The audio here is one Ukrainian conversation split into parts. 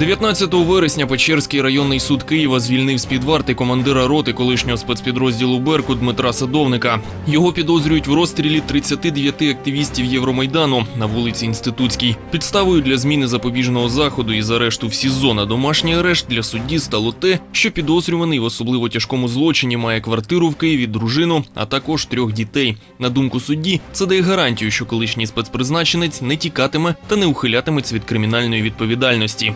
19 вересня Печерський районний суд Києва звільнив з під варти командира роти колишнього спецпідрозділу Беркут Дмитра Садовника. Його підозрюють в розстрілі 39 активістів Євромайдану на вулиці Інститутській. Підставою для зміни запобіжного заходу і арешту в СІЗО на домашній арешт для судді стало те, що підозрюваний в особливо тяжкому злочині має квартиру в Києві, дружину, а також трьох дітей. На думку судді, це дає гарантію, що колишній спецпризначенець не тікатиме та не ухилятиметься від кримінальної відповідальності.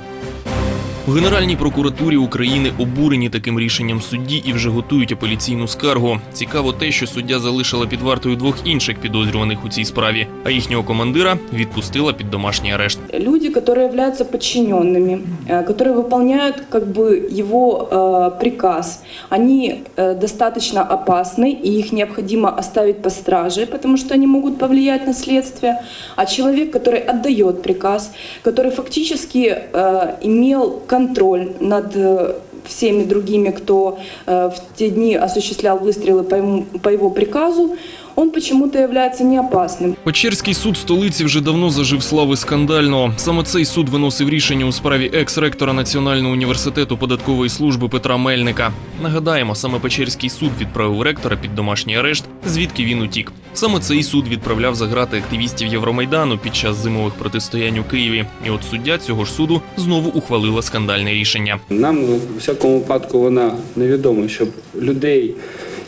У Генеральній прокуратурі України обурені таким рішенням судді і вже готують апеляційну скаргу. Цікаво те, що суддя залишила під вартою двох інших підозрюваних у цій справі, а їхнього командира відпустила під домашній арешт. Люди, которые являются подчиненными, э, которые выполняют как бы его э, приказ, они э, достаточно опасны, и их необходимо оставить по страже, потому что они могут повлиять на следствие. А человек, который отдает приказ, который фактически э, имел контроль над э, всеми другими, кто э, в те дни осуществлял выстрелы по, ему, по его приказу, он почему-то является неопасным. Печерський суд столиці вже давно зажив слави скандального. Саме цей суд виносив рішення у справі екс-ректора Національного університету податкової служби Петра Мельника. Нагадаємо, саме Печерський суд відправив ректора під домашній арешт, звідки він утік. Саме цей суд відправляв за грати активістів Євромайдану під час зимових протистоянь у Києві. І от суддя цього ж суду знову ухвалила скандальне рішення. Нам у всякому випадку вона невідома, щоб людей,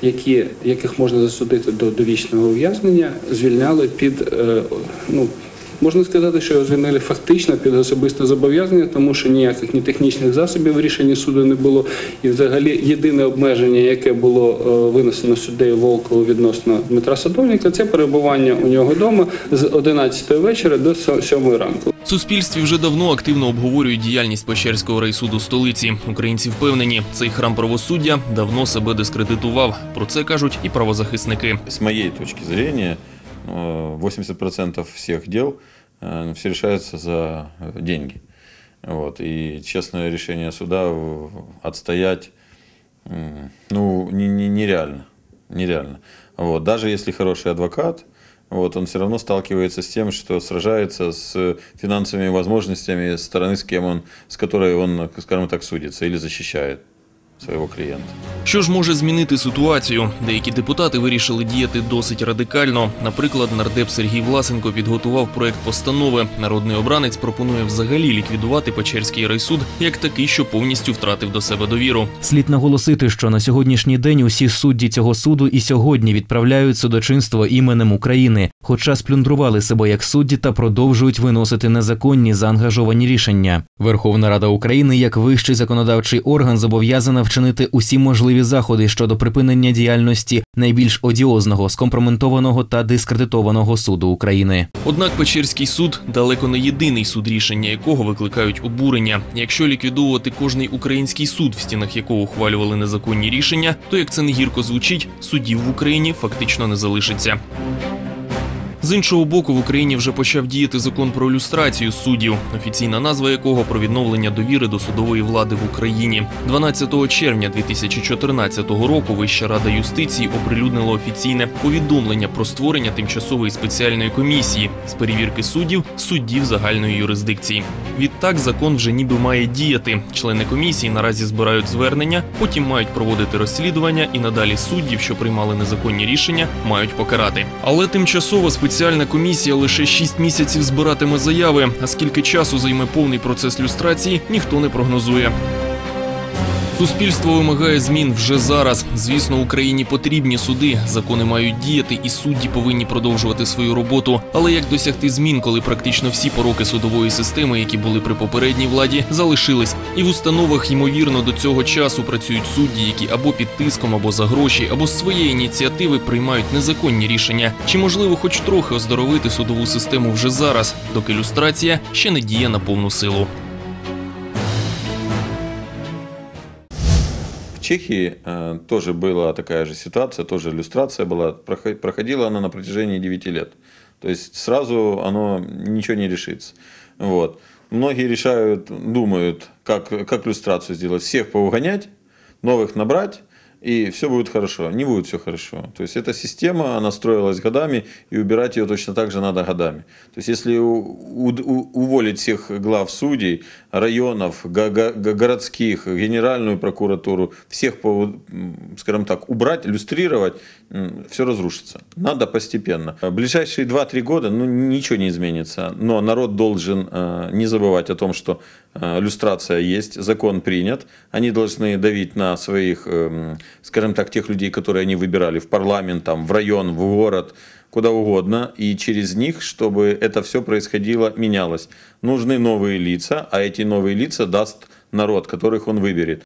які, яких можна засудити до довічного ув'язнення, звільняли під е, ну. Можна сказати, що його звільнили фактично під особисте зобов'язання, тому що ніяких ні технічних засобів в рішенні суду не було. І взагалі єдине обмеження, яке було е, винесено суддею Волкову відносно Дмитра Садовника, це перебування у нього вдома з 11 вечора до 7 ранку. В суспільстві вже давно активно обговорюють діяльність Печерського райсуду столиці. Українці впевнені, цей храм правосуддя давно себе дискредитував. Про це кажуть і правозахисники. С моей точки э, 80% всех дел э, все решаются за э, деньги. Вот. И честное решение суда э, отстоять ну, не- не- нереально. Нереально. Вот. Даже если хороший адвокат, вот, он все равно сталкивается с тем, что сражается с финансовыми возможностями стороны, с кем он, с которой он, скажем так, судится или защищает своего клиента. Що ж може змінити ситуацію? Деякі депутати вирішили діяти досить радикально. Наприклад, нардеп Сергій Власенко підготував проект постанови. Народний обранець пропонує взагалі ліквідувати Печерський райсуд як такий, що повністю втратив до себе довіру. Слід наголосити, що на сьогоднішній день усі судді цього суду і сьогодні відправляють судочинство іменем України, хоча сплюндрували себе як судді та продовжують виносити незаконні заангажовані рішення. Верховна Рада України, як вищий законодавчий орган, зобов'язана вчинити усі можливі заходи щодо припинення діяльності найбільш одіозного, скомпроментованого та дискредитованого суду України. Однак Печерський суд далеко не єдиний суд, рішення якого викликають обурення. Якщо ліквідовувати кожний український суд, в стінах якого ухвалювали незаконні рішення, то як це не гірко звучить, судів в Україні фактично не залишиться. З іншого боку, в Україні вже почав діяти закон про люстрацію суддів, офіційна назва якого про відновлення довіри до судової влади в Україні. 12 червня 2014 року Вища рада юстиції оприлюднила офіційне повідомлення про створення тимчасової спеціальної комісії з перевірки суддів суддів загальної юрисдикції. Відтак закон вже ніби має діяти. Члени комісії наразі збирають звернення, потім мають проводити розслідування і надалі суддів, що приймали незаконні рішення, мають покарати. Але тимчасова спеціальна комісія лише 6 місяців збиратиме заяви. А скільки часу займе повний процес люстрації, ніхто не прогнозує. Суспільство вимагає змін вже зараз. Звісно, Україні потрібні суди. Закони мають діяти, і судді повинні продовжувати свою роботу. Але як досягти змін, коли практично всі пороки судової системи, які були при попередній владі, залишились, і в установах ймовірно до цього часу працюють судді, які або під тиском, або за гроші, або з своєї ініціативи приймають незаконні рішення. Чи можливо, хоч трохи оздоровити судову систему вже зараз, доки люстрація ще не діє на повну силу. Чехии э, тоже была такая же ситуация, тоже иллюстрация была. Прохо- Проходила она на протяжении 9 лет. То есть сразу оно ничего не решится. Вот. Многие решают, думают, как, как иллюстрацию сделать. Всех поугонять, новых набрать, и все будет хорошо. Не будет все хорошо. То есть эта система, она строилась годами, и убирать ее точно так же надо годами. То есть если у- у- уволить всех глав судей, районов, го- го- го- городских, генеральную прокуратуру, всех, скажем так, убрать, иллюстрировать, все разрушится. Надо постепенно. В ближайшие 2-3 года ну, ничего не изменится, но народ должен э, не забывать о том, что люстрация есть, закон принят, они должны давить на своих, эм, скажем так, тех людей, которые они выбирали в парламент, там, в район, в город, куда угодно, и через них, чтобы это все происходило, менялось. Нужны новые лица, а эти новые лица даст народ, которых он выберет.